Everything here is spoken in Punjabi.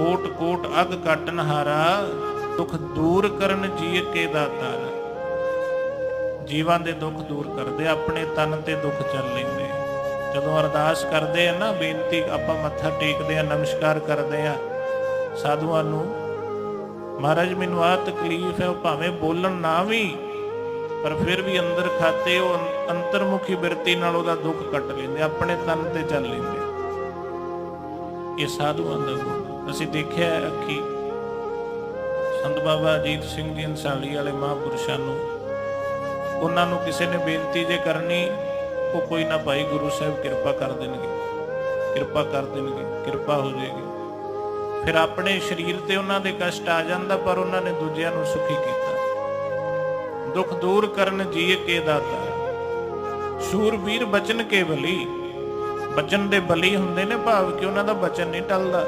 ਕੋਟ ਕੋਟ ਅਗ ਕਾਟਨ ਹਾਰਾ, ਦੁਖ ਦੂਰ ਕਰਨ ਜੀ ਕੇ ਦਾਤਾਰ ਜੀਵਾਂ ਦੇ ਦੁੱਖ ਦੂਰ ਕਰਦੇ, ਆਪਣੇ ਤਨ ਤੇ ਦੁੱਖ ਚੱਲ ਲੈਂਦੇ। ਜਦੋਂ ਅਰਦਾਸ ਕਰਦੇ ਆ ਨਾ, ਬੇਨਤੀ ਆਪਾਂ ਮੱਥਾ ਟੇਕਦੇ ਆ, ਨਮਸਕਾਰ ਕਰਦੇ ਆ, ਸਾਧੂਆਂ ਨੂੰ, ਮਹਾਰਾਜ ਮੈਨੂੰ ਆ ਤਕਲੀਫ ਹੈ, ਉਹ ਭਾਵੇਂ ਬੋਲਣ ਨਾ ਵੀ, ਪਰ ਫਿਰ ਵੀ ਅੰਦਰ ਖਾਤੇ ਉਹ ਅੰਤਰਮੁਖੀ ਬਿਰਤੀ ਨਾਲ ਉਹਦਾ ਦੁੱਖ ਕੱਟ ਲੈਂਦੇ, ਆਪਣੇ ਤਨ ਤੇ ਚੱਲ ਲੈਂਦੇ। ਇਹ ਸਾਧੂਆਂ ਦਾ ਗੁਣ। ਅਸੀਂ ਦੇਖਿਆ ਹੈ ਅੱਖੀ ਸੰਤ ਬਾਬਾ ਅਜੀਤ ਸਿੰਘ ਜੀ ਅੰਸਾਲੀ ਵਾਲੇ ਮਹਾਂਪੁਰਸ਼ਾਂ ਨੂੰ ਉਹਨਾਂ ਨੂੰ ਕਿਸੇ ਨੇ ਬੇਨਤੀ ਜੇ ਕਰਨੀ, ਉਹ ਕੋਈ ਨਾ ਭਾਈ ਗੁਰੂ ਸਾਹਿਬ ਕਿਰਪਾ ਕਰ ਦੇਣਗੇ। ਕਿਰਪਾ ਕਰ ਦੇਣਗੇ, ਕਿਰਪਾ ਹੋ ਜਾਏਗੀ। ਫਿਰ ਆਪਣੇ ਸਰੀਰ ਤੇ ਉਹਨਾਂ ਦੇ ਕਸ਼ਟ ਆ ਜਾਂਦਾ, ਪਰ ਉਹਨਾਂ ਨੇ ਦੂਜਿਆਂ ਨੂੰ ਸੁਖੀ ਕੀਤਾ। ਦੁੱਖ ਦੂਰ ਕਰਨ ਜੀਏ ਕੇ ਦਾਤਾ। ਸ਼ੂਰਵੀਰ ਬਚਨ ਕੇ ਬਲੀ। ਬਚਨ ਦੇ ਬਲੀ ਹੁੰਦੇ ਨੇ ਭਾਵ ਕਿ ਉਹਨਾਂ ਦਾ ਬਚਨ ਨਹੀਂ ਟਲਦਾ।